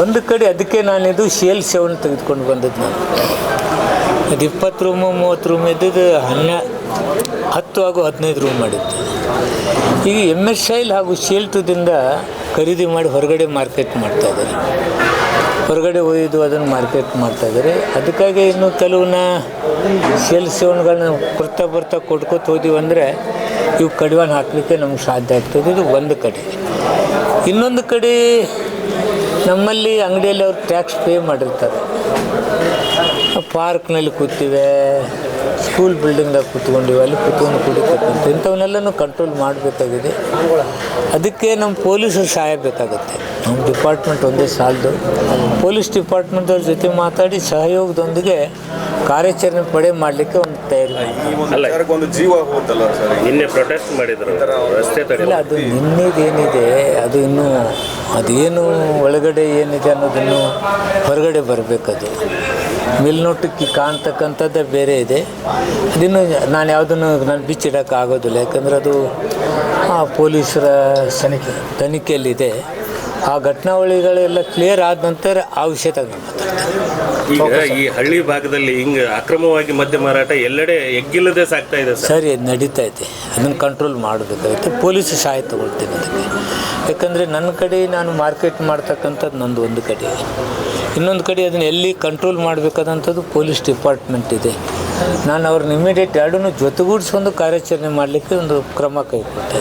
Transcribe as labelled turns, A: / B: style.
A: ಒಂದು ಕಡೆ ಅದಕ್ಕೆ ನಾನಿದ್ದು ಶೇಲ್ ಸೆವೆನ್ ತೆಗೆದುಕೊಂಡು ಬಂದಿದ್ದು ನಾನು. ಅದು ಇಪ್ಪತ್ತು ರೂಮು, ಮೂವತ್ತು ರೂಮ್ ಇದ್ದದ್ದು ಹನ್ನೆ, ಹತ್ತು ಹಾಗೂ ಹದಿನೈದು ರೂಮ್ ಮಾಡಿದ್ದು. ಈಗ ಎಂ ಎಸ್ ಶೈಲ್ ಹಾಗೂ ಶೇಲ್ಟುದಿಂದ ಖರೀದಿ ಮಾಡಿ ಹೊರಗಡೆ ಮಾರ್ಕೆಟ್ ಮಾಡ್ತಾ ಇದ್ದಾರೆ. ಹೊರಗಡೆ ಒಯ್ದು ಅದನ್ನು ಮಾರ್ಕೆಟ್ ಮಾಡ್ತಾ ಇದ್ದಾರೆ. ಅದಕ್ಕಾಗಿ ಇನ್ನು ಕೆಲವನ್ನ ಶೇಲ್ ಸೇವನ್ಗಳನ್ನ ಬರ್ತಾ ಬರ್ತಾ ಕೊಟ್ಕೊತ ಹೋದಿವಿ ಅಂದರೆ ಇವು ಕಡಿವಾಣ ಹಾಕಲಿಕ್ಕೆ ನಮ್ಗೆ ಸಾಧ್ಯ ಆಗ್ತದೆ. ಇದು ಒಂದು ಕಡೆ. ಇನ್ನೊಂದು ಕಡೆ ನಮ್ಮಲ್ಲಿ ಅಂಗಡಿಯಲ್ಲಿ ಅವ್ರು ಟ್ಯಾಕ್ಸ್ ಪೇ ಮಾಡಿರ್ತಾರೆ. ಪಾರ್ಕ್ನಲ್ಲಿ ಕೂತಿವೆ ಸ್ಕೂಲ್ ಬಿಲ್ಡಿಂಗ್ದಾಗ ಕೂತ್ಕೊಂಡಿವೆ ಅಲ್ಲಿ ಕೂತ್ಕೊಂಡು ಕುಡಿತಕ್ಕಂಥ ಇಂಥವನ್ನೆಲ್ಲನೂ ಕಂಟ್ರೋಲ್ ಮಾಡಬೇಕಾಗಿದೆ. ಅದಕ್ಕೆ ನಮ್ಮ ಪೊಲೀಸರು ಸಹಾಯ ಬೇಕಾಗುತ್ತೆ. ನಮ್ಮ ಡಿಪಾರ್ಟ್ಮೆಂಟ್ ಒಂದೇ ಸಾಲದು. ಪೊಲೀಸ್ ಡಿಪಾರ್ಟ್ಮೆಂಟವ್ರ ಜೊತೆ ಮಾತಾಡಿ ಸಹಯೋಗದೊಂದಿಗೆ ಕಾರ್ಯಾಚರಣೆ ಪಡೆ ಮಾಡಲಿಕ್ಕೆ ಒಂದು ತಯಾರಿ ಮಾಡಿ
B: ಈ ಒಂದು
C: ಅಲ್ಲ.
B: ಒಂದು ಜೀವ ಹೋಗುತ್ತಲ್ಲ ಸರ್?
C: ನಿನ್ನೆ ಪ್ರೊಟೆಸ್ಟ್ ಮಾಡಿದ್ರು.
A: ಇಲ್ಲ ಅದು ನಿನ್ನೆದೇನಿದೆ ಅದು ಇನ್ನೂ ಅದೇನು ಒಳಗಡೆ ಏನಿದೆ ಅನ್ನೋದನ್ನು ಹೊರಗಡೆ ಬರಬೇಕದು. ಮೇಲ್ನೋಟಕ್ಕೆ ಕಾಣ್ತಕ್ಕಂಥದ್ದೇ ಬೇರೆ ಇದೆ. ಅದಿನ್ನು ನಾನು ಯಾವುದನ್ನು ನಾನು ಬಿಚ್ಚಿಡೋಕೆ ಆಗೋದಿಲ್ಲ. ಯಾಕಂದರೆ ಅದು ಆ ಪೊಲೀಸರ ತನಿಖೆ ತನಿಖೆಯಲ್ಲಿದೆ. ಆ ಘಟನಾವಳಿಗಳೆಲ್ಲ ಕ್ಲಿಯರ್ ಆದ ನಂತರ ಆ ನಾನು
C: ಈಗ ಈ ಹಳ್ಳಿ ಭಾಗದಲ್ಲಿ ಹಿಂಗೆ ಅಕ್ರಮವಾಗಿ ಮದ್ಯ ಮಾರಾಟ ಎಲ್ಲೆಡೆ ಎಗ್ಗಿಲ್ಲದೆ ಸಾಕ್ತಾ ಇದೆ ಸರ್.
A: ಸರಿ ಅದು ನಡೀತಾ ಇದೆ. ಅದನ್ನು ಕಂಟ್ರೋಲ್ ಮಾಡಬೇಕಾಗುತ್ತೆ ಪೊಲೀಸ್ ಸಹಾಯ ತಗೊಳ್ತೀನಿ ಅದಕ್ಕೆ. ಯಾಕಂದರೆ ನನ್ನ ಕಡೆ ನಾನು ಮಾರ್ಕೆಟ್ ಮಾಡ್ತಕ್ಕಂಥದ್ದು ನಂದು ಒಂದು ಕಡೆ. ಇನ್ನೊಂದು ಕಡೆ ಅದನ್ನು ಎಲ್ಲಿ ಕಂಟ್ರೋಲ್ ಮಾಡಬೇಕಾದಂಥದ್ದು ಪೊಲೀಸ್ ಡಿಪಾರ್ಟ್ಮೆಂಟ್ ಇದೆ. ನಾನು ಅವ್ರನ್ನ ಇಮಿಡಿಯೇಟ್ ಎರಡನ್ನೂ ಜೊತೆಗೂಡಿಸ್ಕೊಂಡು ಕಾರ್ಯಾಚರಣೆ ಮಾಡಲಿಕ್ಕೆ ಒಂದು ಕ್ರಮ ಕೈಗೊಳ್ತಾ